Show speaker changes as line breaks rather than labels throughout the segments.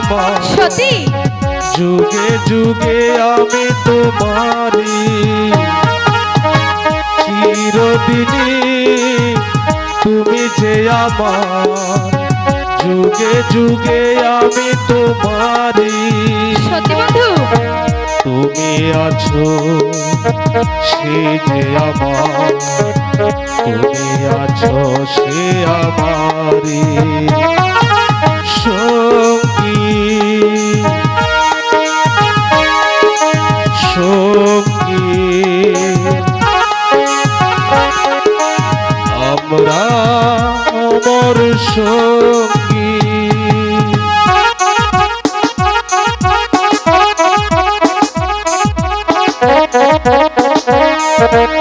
আমার
সত্যি?
যুগে যুগে আমি তোমারি চিরদিনই তুমি যে আমার। যুগে যুগে আমি তোমারি
বন্ধু?
তুমি আছো সে যে আমার। তুমি আছো সে আমারি তোমরা অমর সঙ্গী
Thank you.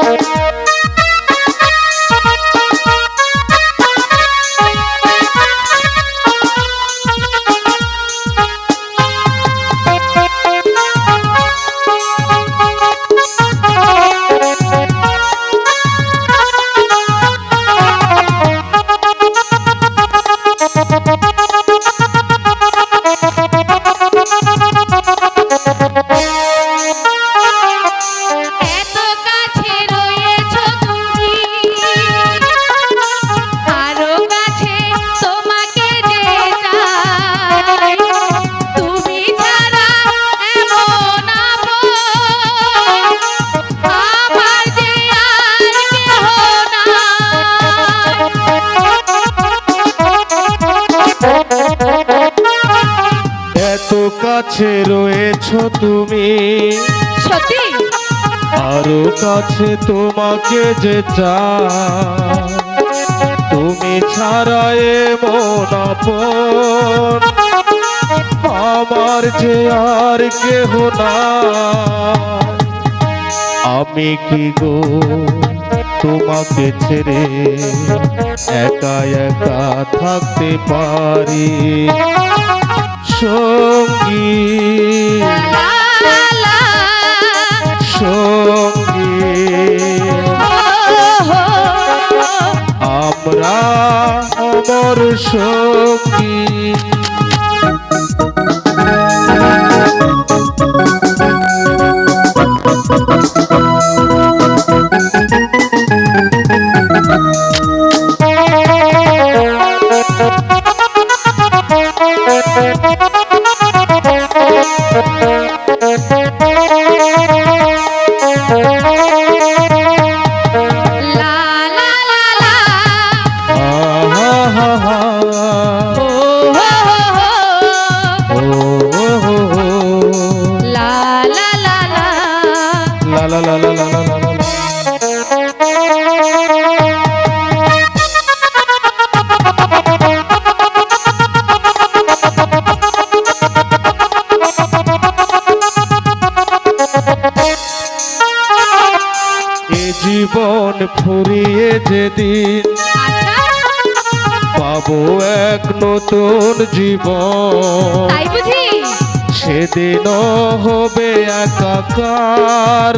কাছে
রয়েছো তুমি।
সত্যি?
আরও কাছে তোমাকে যে চাই। তুমি ছাড়া এমন আপন। আমার যে আর কেহ না আমি কি গো তোমাকে ছেড়ে একা একা থাকতে পারি? সঙ্গী সঙ্গী আমরা অমর সঙ্গী জীবন ফুরিয়ে যেদিন
আচ্ছা।
পাবো এক নতুন জীবন। সেদিন হবে একাকার।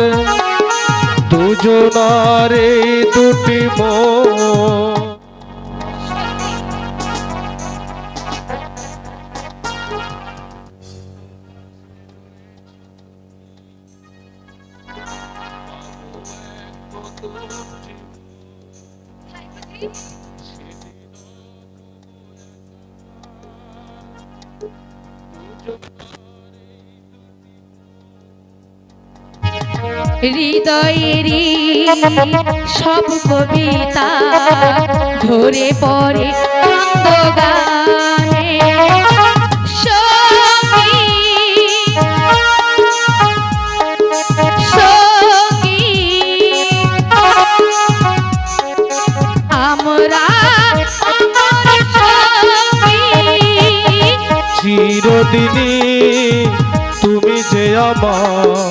দুজনার দুটি মন।
হৃদয়েরই সব কবিতা ধরে পড়ে গানে
চিরদিনী তুমি যে আমার